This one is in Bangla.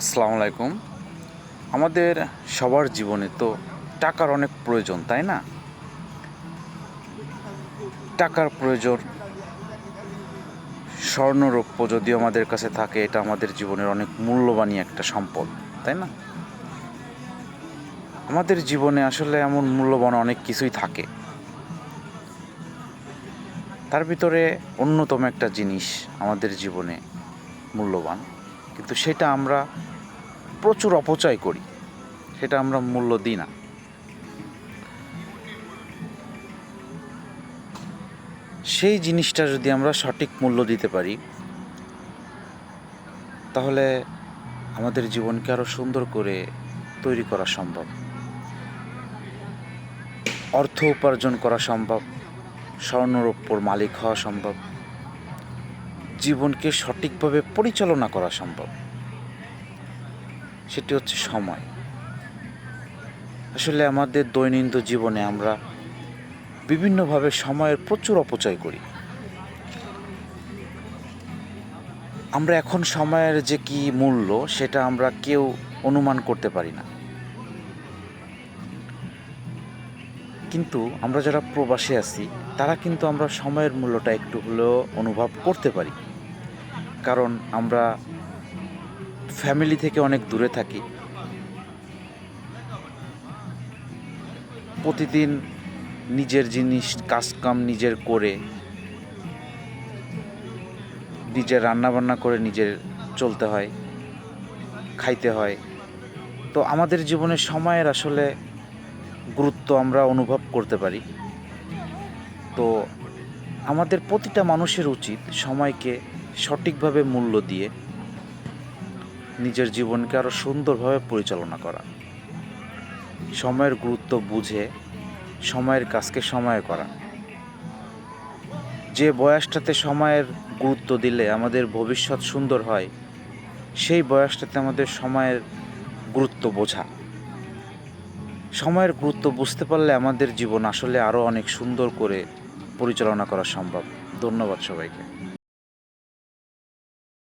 আসসালামু আলাইকুম। আমাদের সবার জীবনে তো টাকার অনেক প্রয়োজন, তাই না? টাকার প্রয়োজন, স্বর্ণরৌপ্য যদিও আমাদের কাছে থাকে, এটা আমাদের জীবনের অনেক মূল্যবানই একটা সম্পদ, তাই না? আমাদের জীবনে আসলে এমন মূল্যবান অনেক কিছুই থাকে। তার ভিতরে অন্যতম একটা জিনিস আমাদের জীবনে মূল্যবান। কিন্তু সেটা আমরা প্রচুর অপচয় করি। সেটা আমরা মূল্য দিই না। সেই জিনিসটা যদি আমরা সঠিক মূল্য দিতে পারি, তাহলে আমাদের জীবনকে আরও সুন্দর করে তৈরি করা সম্ভব। অর্থ উপার্জন করা সম্ভব। স্বর্ণরৌপ্যর মালিক হওয়া সম্ভব। জীবনকে সঠিকভাবে পরিচালনা করা সম্ভব। সেটি হচ্ছে সময়। আসলে আমাদের দৈনন্দিন জীবনে আমরা বিভিন্নভাবে সময়ের প্রচুর অপচয় করি। আমরা এখন সময়ের যে কি মূল্য, সেটা আমরা কেউ অনুমান করতে পারি না। কিন্তু আমরা যারা প্রবাসে আছি, তারা কিন্তু আমরা সময়ের মূল্যটা একটু হলেও অনুভব করতে পারি। কারণ আমরা ফ্যামিলি থেকে অনেক দূরে থাকি। প্রতিদিন নিজের জিনিস, কাজকাম নিজের করে, নিজের রান্নাবান্না করে নিজের চলতে হয়, খাইতে হয়। তো আমাদের জীবনে সময়ের আসলে গুরুত্ব আমরা অনুভব করতে পারি। তো আমাদের প্রতিটা মানুষের উচিত সময়কে সঠিকভাবে মূল্য দিয়ে নিজের জীবনকে আরও সুন্দরভাবে পরিচালনা করা। সময়ের গুরুত্ব বুঝে সময়ের কাজকে সময়ে করা। যে বয়সটাতে সময়ের গুরুত্ব দিলে আমাদের ভবিষ্যৎ সুন্দর হয়, সেই বয়সটাতে আমাদের সময়ের গুরুত্ব বোঝা। সময়ের গুরুত্ব বুঝতে পারলে আমাদের জীবন আসলে আরও অনেক সুন্দর করে পরিচালনা করা সম্ভব। ধন্যবাদ সবাইকে।